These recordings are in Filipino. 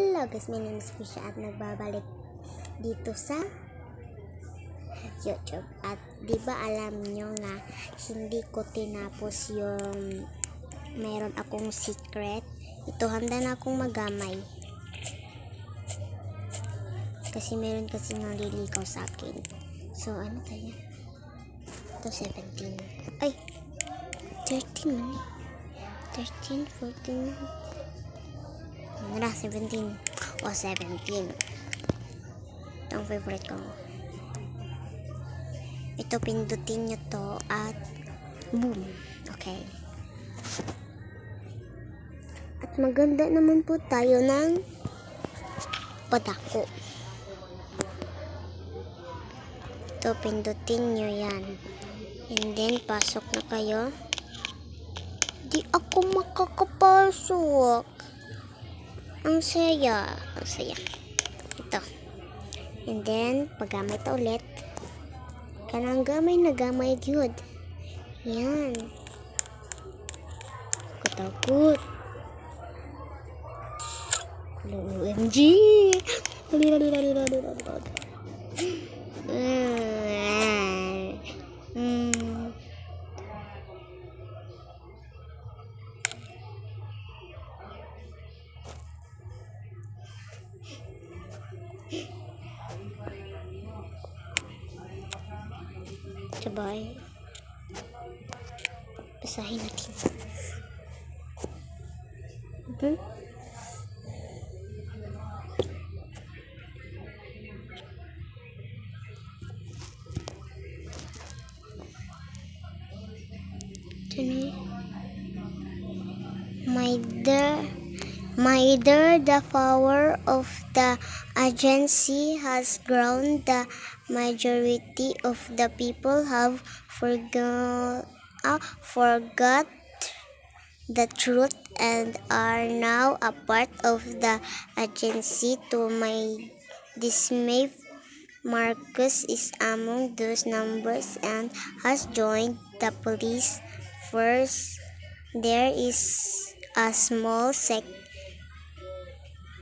Hello guys, my name is Kisha at nagbabalik dito sa YouTube. At di ba alam nyo nga hindi ko tinapos yung meron akong secret. Ito handa na akong magamay. Kasi meron kasi nalilikaw sa akin. So ano tayo? Ito 17. Ay! 13 man eh. 13, 14, na, 17. O, 17. Ito favorite ko. Ito, pindutin nyo to at boom. Okay. At maganda naman po tayo ng padako. Ito, pindutin nyo yan. And then, pasok na kayo. Di ako makakapasok. Ang saya. Ang saya. Ito. And then, paggamay ta ulit. Kanang gamay na gamay yun. Yan. Katakot. OMG! Mm. Sabay. Basahin natin. Mhm. Ito na. My dear, dear, the power of the agency has grown. The majority of the people have forgot, uh, forgot the truth and are now a part of the agency. To my dismay, Marcus is among those numbers and has joined the police. First, there is a small sec-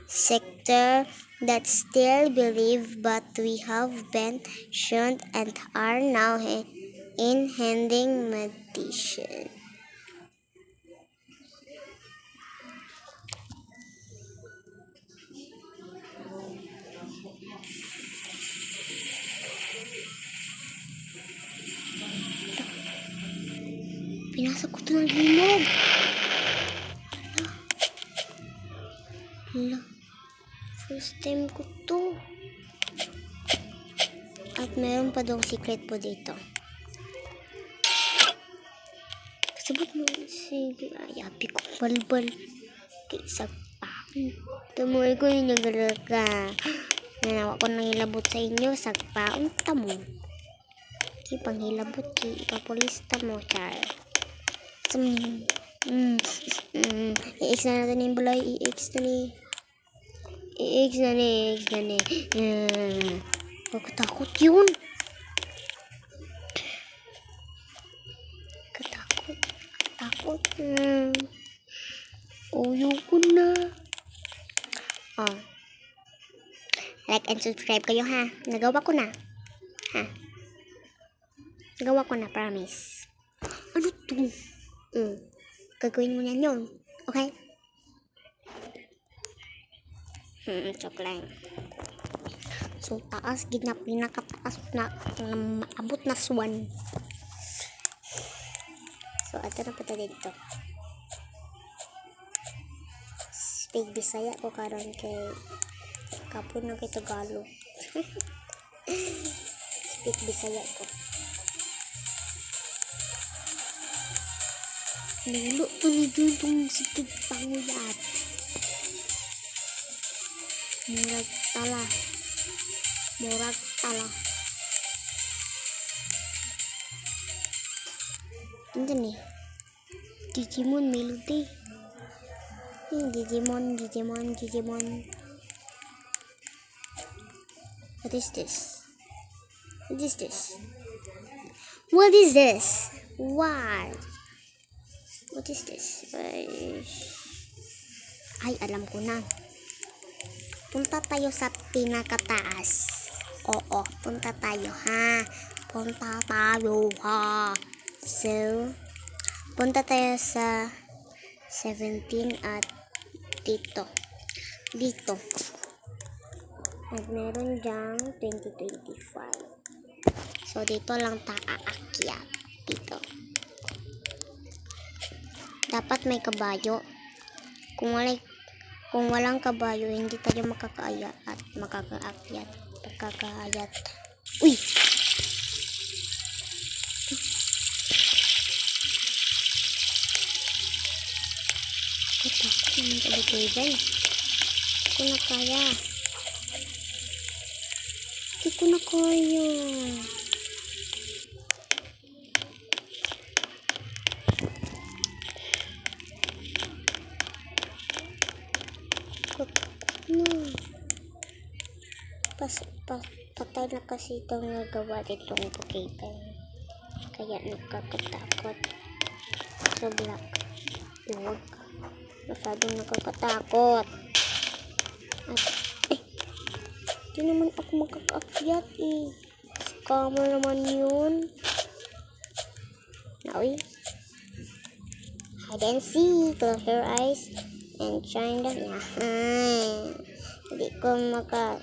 sector that still believe, but we have been shunned and are now in handing meditation. Pinasok ko ito ng limog. Pa daw secret po dito. Sabot mo. Sige. Ay, api ko balbal. Kaysa pa. Tumuloy ko yung nagalaga. Nanawa ko nang ilabot sa inyo. Sagpaon ta mo. Ki panghilabot ki. Ipapulista mo, char. Mm, mm, mm, i-X na natin yung bulay. I-X na ni. I-X na ni. I-X na ni. Mm. Pagkatakot yun. Mm. Uyo ko na. Oh. Like and subscribe kayo ha. Nagawa ko na. Ha. Nagawa ko na, promise. Ano to? Mm. Gagawin mo yan yun. Okay? Hmm, joke lang. So, taas, gina, pinakataas na, na maabot na swan. So, ito na punta dito. Speak Bisaya ko karon kay kapon na kay Tagalog. Speak Bisaya ko. Lulo to ni Jun tong sikid panguyat. Murag tala. Murag tala. Ano ni? Digimon Melody. Hmm, Digimon, Digimon, Digimon. What is this? What is this? What is this? What? What is this? Ay, ay alam ko na. punta tayo sa pinakataas. Oo, punta tayo ha. Punta tayo ha. So, punta tayo sa 17 at dito. Dito. At meron dyang 2025. So, dito lang ta aakyat. Dito. Dapat may kabayo. Kung wala kung walang kabayo, hindi tayo makakaaya at makakaakyat. Makakaayat. Uy! Naman kalikuiban. Hindi ko na kaya. Hindi ko na kaya. Na. Pas, pa, patay na kasi itong nagawa itong Pokemon. Kaya nakakatakot. So black. Huwag. Masyadong nakakatakot. At, eh, di naman ako makakaakyat eh. Scammer naman yun. Nawi. Hide and seek. Close your eyes. And shine the... Yahan. Hindi ko maka...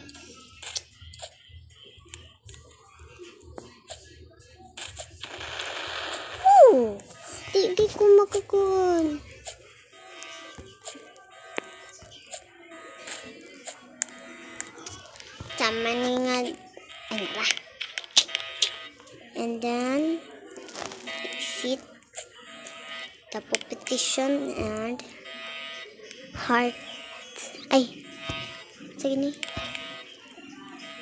Woo! Di, di ko makakon. Ni. Ay, ba? And then, exit the petition and heart. Ay, sige ni.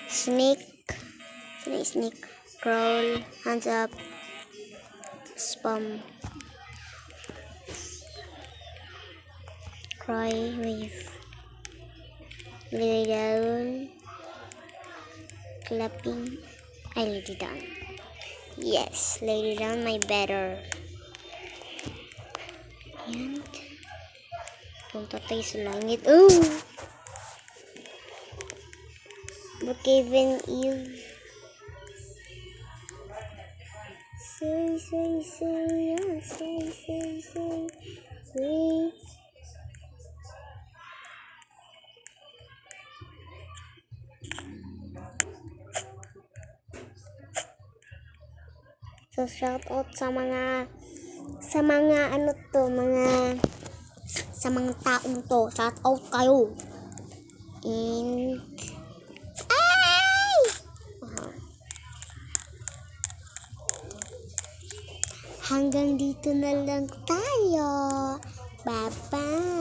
Snake. Yung snake? Crawl. Hands up. Spam. Cry wave. Lay down. Clapping. I laid it down. Yes, lay it down my better. And punta tayo sa langit. Oh! Brookhaven Eve. Say, say, say, yeah, say, say, say, say. So, shout out sa mga sa mga ano to, mga sa mga taong to. Shout out kayo. And ay! Wow. Hanggang dito na lang tayo. Bye-bye.